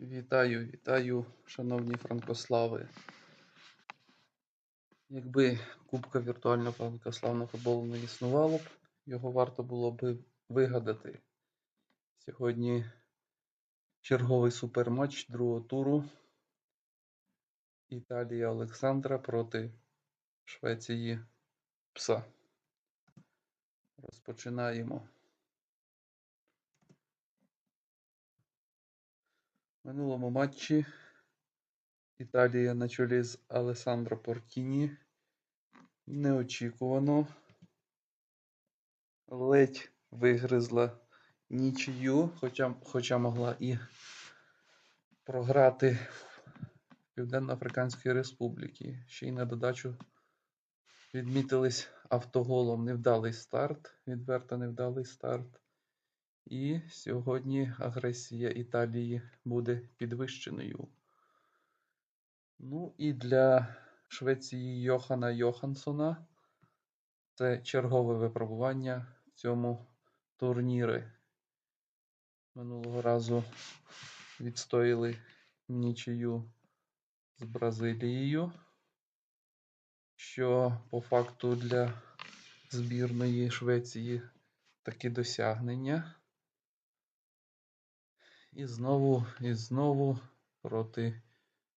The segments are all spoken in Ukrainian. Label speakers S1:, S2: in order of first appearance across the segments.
S1: Вітаю, вітаю, шановні франкослави. Якби Кубка віртуального франкославного футболу не існувало б, його варто було б вигадати. Сьогодні черговий суперматч другого туру. Італія Олександра проти Швеції Пса. Розпочинаємо. Минулому матчі Італія на чолі з Алесандро Портіні неочікувано ледь вигризла нічию, хоча, хоча могла і програти в Південно-Африканській Республіки. Ще й на додачу відмітились автоголом невдалий старт, відверто невдалий старт. І сьогодні агресія Італії буде підвищеною. Ну і для Швеції Йохана Йохансона це чергове випробування в цьому турнірі. Минулого разу відстояли нічию з Бразилією, що по факту для збірної Швеції таке досягнення. І знову, і знову проти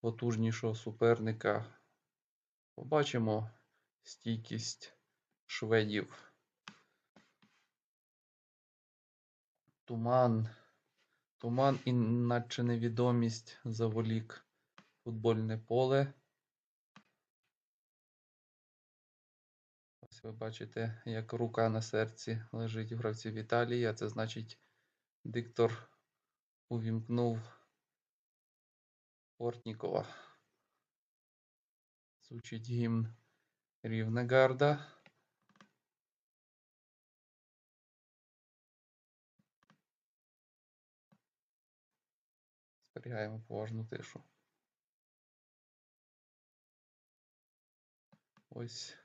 S1: потужнішого суперника. Побачимо стійкість шведів. Туман. Туман і наче невідомість заволік футбольне поле. Ось ви бачите, як рука на серці лежить у гравців Італії, а це значить диктор увімкнув Портнікова. Звучить гімн Рівнегарда. Зберігаємо поважну тишу. Ось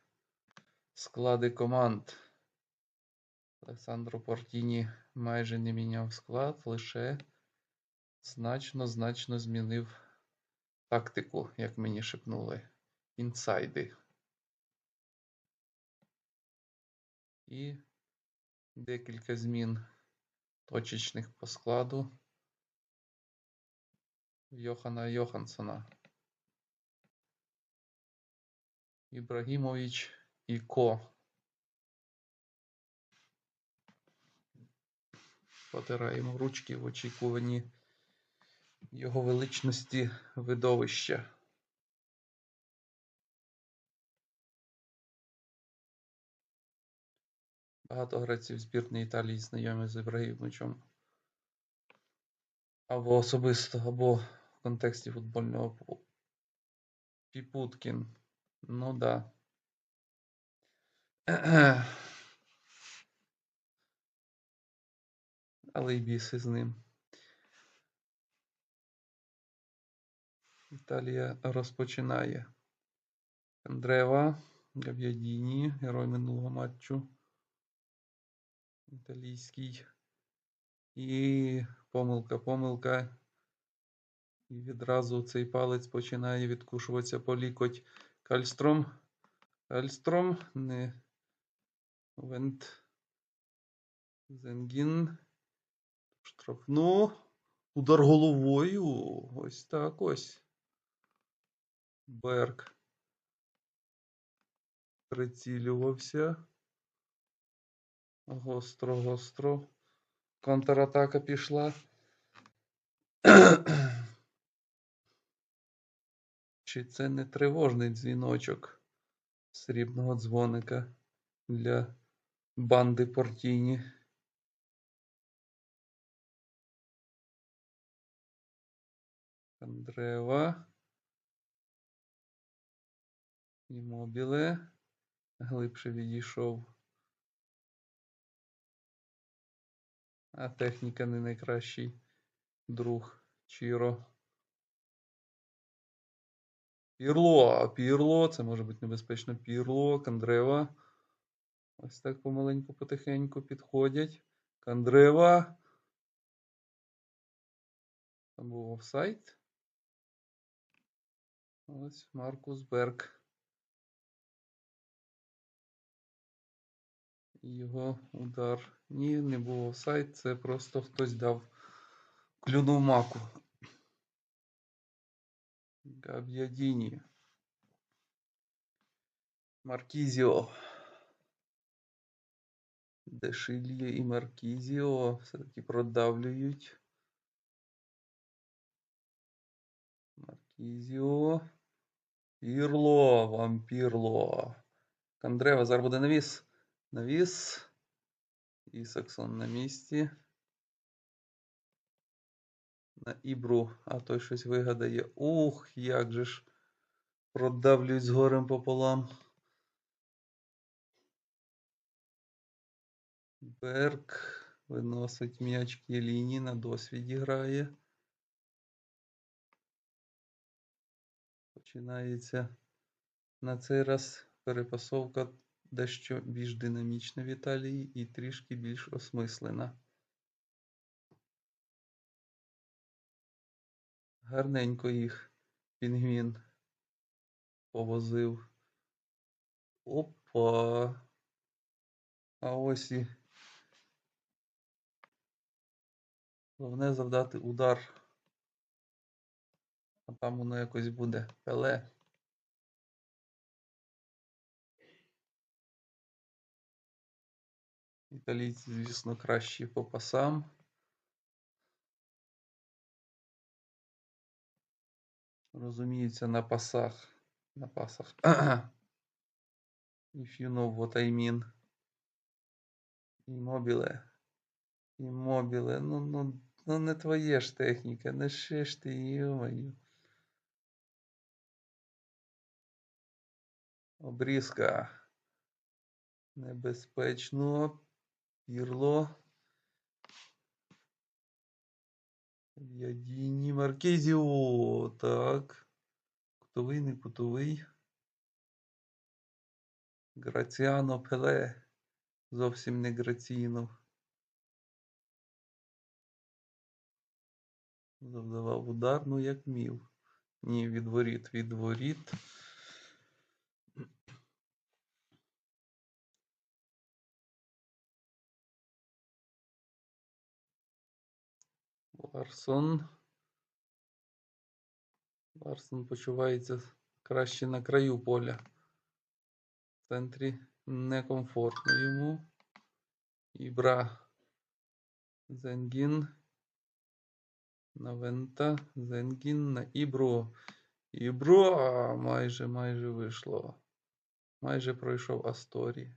S1: склади команд. Олександро Портіні майже не міняв склад, лише значно значно змінив тактику, як мені шепнули, інсайди. І декілька змін точечних по складу Йохана Йохансона. Ібрагімович і Ко. Потираємо ручки в очікуванні його величності видовища. Багато гравців збірної Італії знайомі з Ібрагімовичем. Або особисто, або в контексті футбольного. Піпуткін. Ну да. Але й біси з ним. Італія розпочинає. Андрева, Габ'ядіні, герой минулого матчу. Італійський. І помилка, помилка. І відразу цей палець починає відкушуватися по лікоть. Кальстром. Кальстром. Не. Вент. Зенгін. Штрафну. Удар головою. Ось так ось. Берг. Прицілювався. Гостро, гостро. Контратака пішла. Чи це не тривожний дзвіночок срібного дзвоника для банди Портіні? Андрева. Імобіле. Глибше відійшов. А техніка не найкращий друг Чіро. Пірло, а Пірло, це може бути небезпечно. Пірло, Кандрева. Ось так помаленьку, потихеньку підходять. Кандрева. Там був офсайд. Ось Маркус Берг. Його удар. Ні, не був офсайд, це просто хтось дав клюнув маку. Габ'ядіні. Маркізіо. Дешильє і Маркізіо все-таки продавлюють. Маркізіо. Пірло, вампірло. Кандрева зараз буде навіс. Навіс. Ісаксон на місці. На Ібру, а той щось вигадає. Ух, як же ж продавлюють з горем пополам. Берг виносить м'яч Кєліні, на досвіді грає. Починається на цей раз перепасовка дещо більш динамічна в Італії і трішки більш осмислена. Гарненько їх пінгвін повозив. Опа. А ось і головне завдати удар. А там воно якось буде пеле. Італійці, звісно, кращі по пасам. Розуміються на пасах. На пасах. If you know what I mean. Імобіле. Імобіле. Ну, ну, ну не твоє ж техніка, не ще ж ти, йомаю. Обрізка. Небезпечно. Пірло. В'ядіні Маркезіо. Так. Кутовий, не кутовий. Граціано Пеле. Зовсім не граційно. Завдавав удар, ну як мів. Ні, відворіт, відворіт. Ларсон. Ларсон почувається краще на краю поля. В центрі некомфортно йому. Ібра. Зенгін. Навента. Зенгін на Ібру. Ібро майже майже вийшло. Майже пройшов Асторі.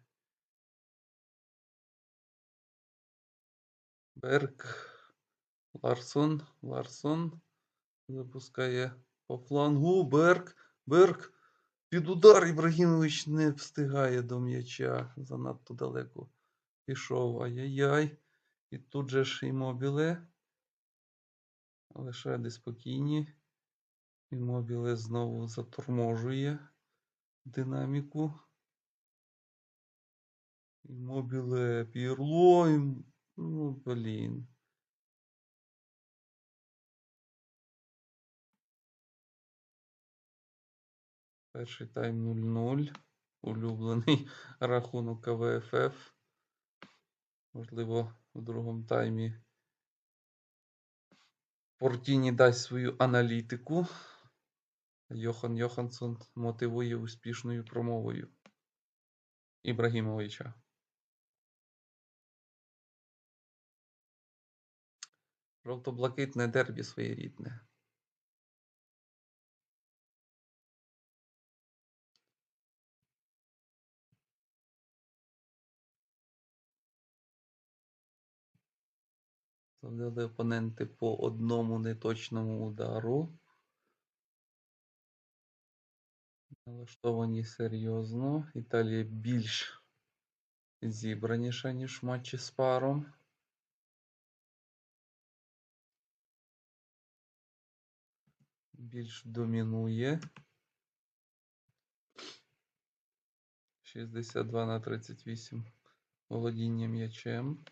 S1: Берг. Ларсон. Ларсон. Запускає по флангу. Берг. Берг. Під удар Ібрагімович не встигає до м'яча. Занадто далеко пішов. Ай-яй-яй. І тут же ж імобіле. Лишади спокійні. Імобіле знову заторможує динаміку. Імобіле пірло. Ну, блін. Перший тайм 0-0. Улюблений рахунок КВФФ. Можливо, в другому таймі Портіні дасть свою аналітику. Йохан Йоханссон мотивує успішною промовою Ібрагімовича. Жовто-блакитне дербі своєрідне. Завдали опоненти по одному неточному удару. Налаштовані серйозно. Італія більш зібраніша, ніж в матчі з паром. Більш домінує. 62 на 38 володіння м'ячем.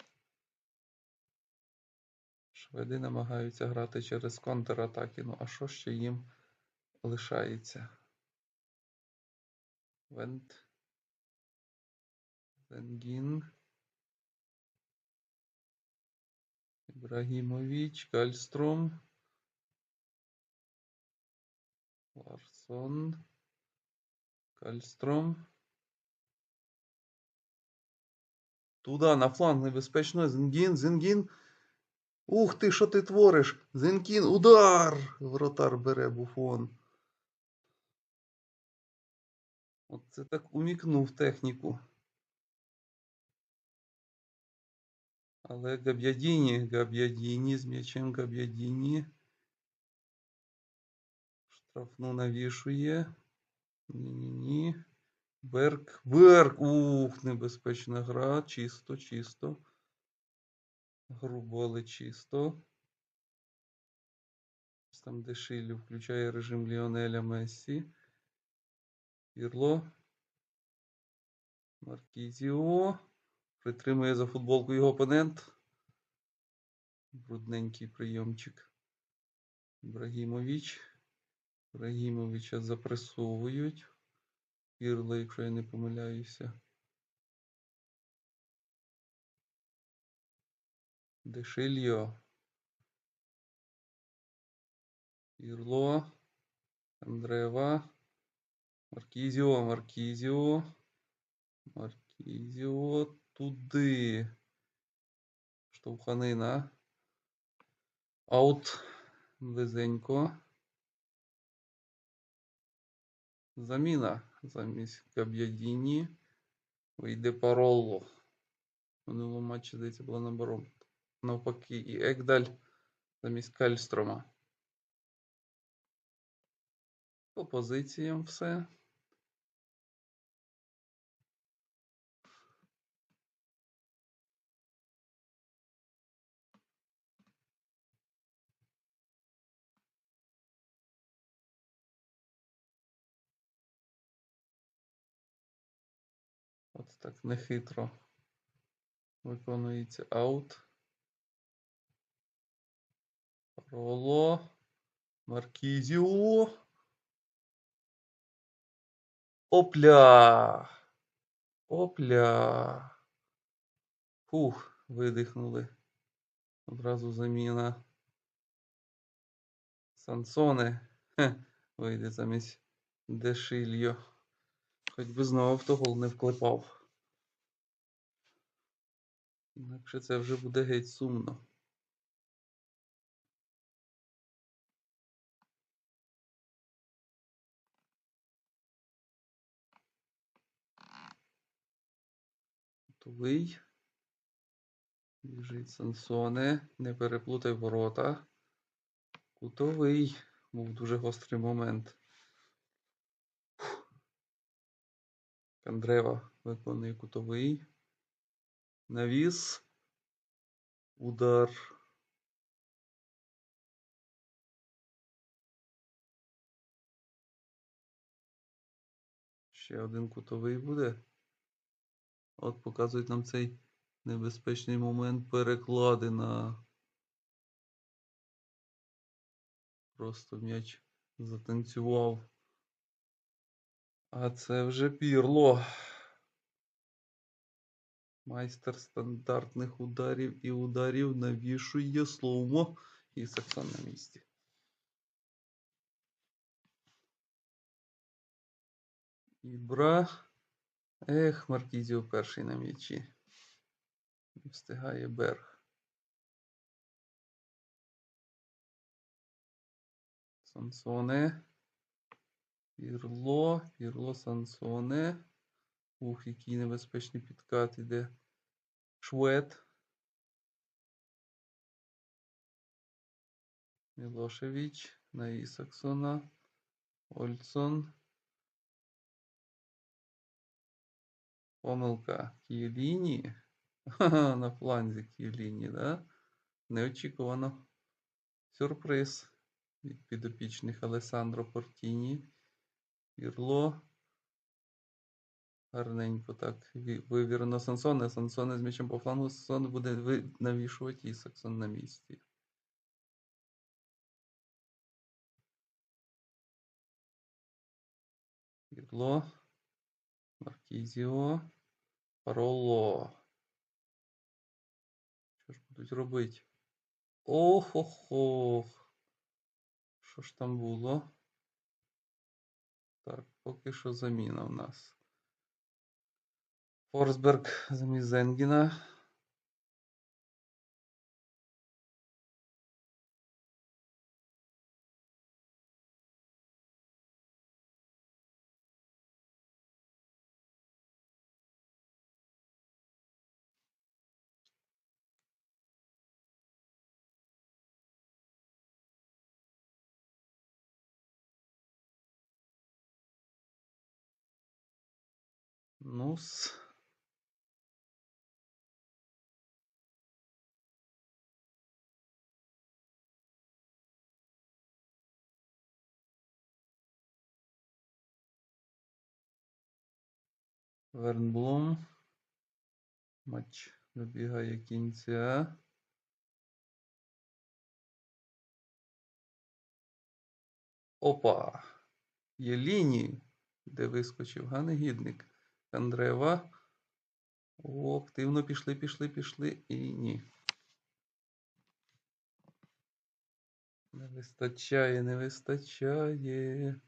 S1: Шведи намагаються грати через контратаки. Ну, а що ще їм лишається? Вент. Зенгін. Ібрагімович, Кальстром. Ларсон. Кальстром. Туда, на фланг небезпечно. Зінгін, Зінгін. Ух ти, що ти твориш? Зінкін, удар! Вратар бере буфон. От це так умікнув техніку. Але Габ'ядіні, Габ'ядіні з м'ячем Габ'ядіні. Штрафну навішує. Ні-ні-ні. Берг. Берг! Ух, небезпечна гра. Чисто, чисто. Грубо, але чисто. Там Дешилі включає режим Ліонеля Мессі. Пірло. Маркізіо. Притримує за футболку його опонент. Брудненький прийомчик. Ібрагімович. Ібрагімовича запресовують. Пірло, якщо я не помиляюся. Дешильо. Пірло. Андрева. Маркізіо, Маркізіо. Маркізіо туди. Штовханина. Аут. Близенько. Заміна. Замість Габ'ядіні. Вийде Паролло. В минулому матчі, здається, була наоборот. Навпаки, і Егдаль замість Кальстрома. По позиціям все. От так нехитро виконується аут. Роло. Маркізіо. Опля. Опля. Фух, видихнули. Одразу заміна. Сансоне. Хе, вийде замість Дешильо. Хоч би знову автогол не вклепав. Інакше це вже буде геть сумно. Готовий. Біжить Сансоне. Не переплутай ворота. Кутовий. Був дуже гострий момент. Кандрева виконує кутовий. Навіс. Удар. Ще один кутовий буде. От показують нам цей небезпечний момент переклади на. Просто м'яч затанцював. А це вже пірло. Майстер стандартних ударів і ударів навішує слово і Саксон на місці. Ібра. Ех, Маркізіо перший на м'ячі. Встигає Берг. Сансоне. Пірло, Пірло Сансоне. Ух, який небезпечний підкат іде. Швед. Мілошевич на Ісаксона. Ольсон. Помилка Q-лінії. На фланзі Q-лінії, да? Неочікувано. Сюрприз від підопічних Алесандро Портіні. Ірло. Гарненько так. Вивірено Сансоне. Сансоне з м'ячем по флангу. Сансон буде навішувати і Саксон на місці. Ірло. Маркізіо. Пароло. Що ж будуть робити? Ох-ох-ох. Що ж там було? Так, поки що заміна в нас. Форсберг замість Зенгіна. Ну-с. Вернблом. Матч добігає кінця. Опа! Є лінії, де вискочив Ганегідник. Андрева. О, активно пішли, пішли, пішли і ні. Не вистачає, не вистачає.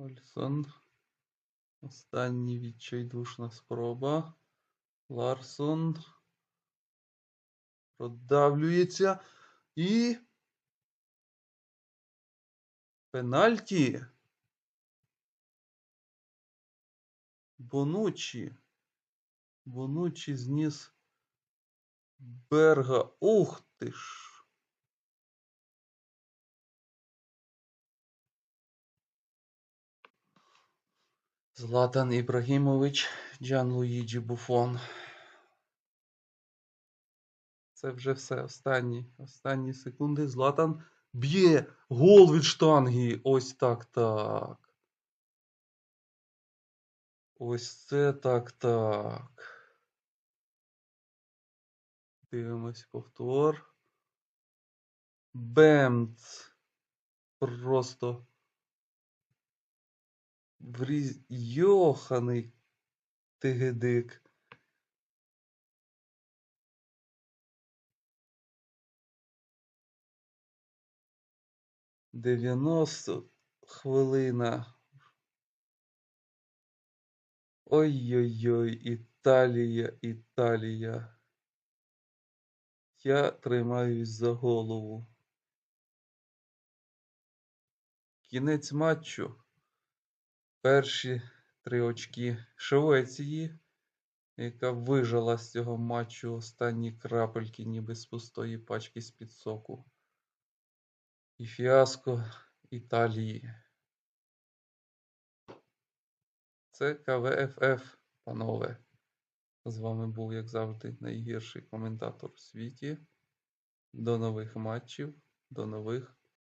S1: Ольсон. Останній відчайдушна спроба. Ларсон. Продавлюється. І. Пенальті. Бонучі. Бонучі зніс Берга. Ух ти ж. Златан Ібрагімович, Джан Луїджі Буфон. Це вже все. Останні, останні секунди. Златан б'є гол від штанги. Ось так так. Ось це так так. Дивимось повтор. Бемц. Просто. Вріз... Йоханий тигедик. Дев'яносто хвилина. Ой-ой-ой, Італія, Італія. Я тримаюсь за голову. Кінець матчу. Перші три очки Швеції, яка вижила з цього матчу останні крапельки, ніби з пустої пачки з-під соку. І фіаско Італії. Це КВФФ, панове. З вами був, як завжди, найгірший коментатор у світі. До нових матчів, до нових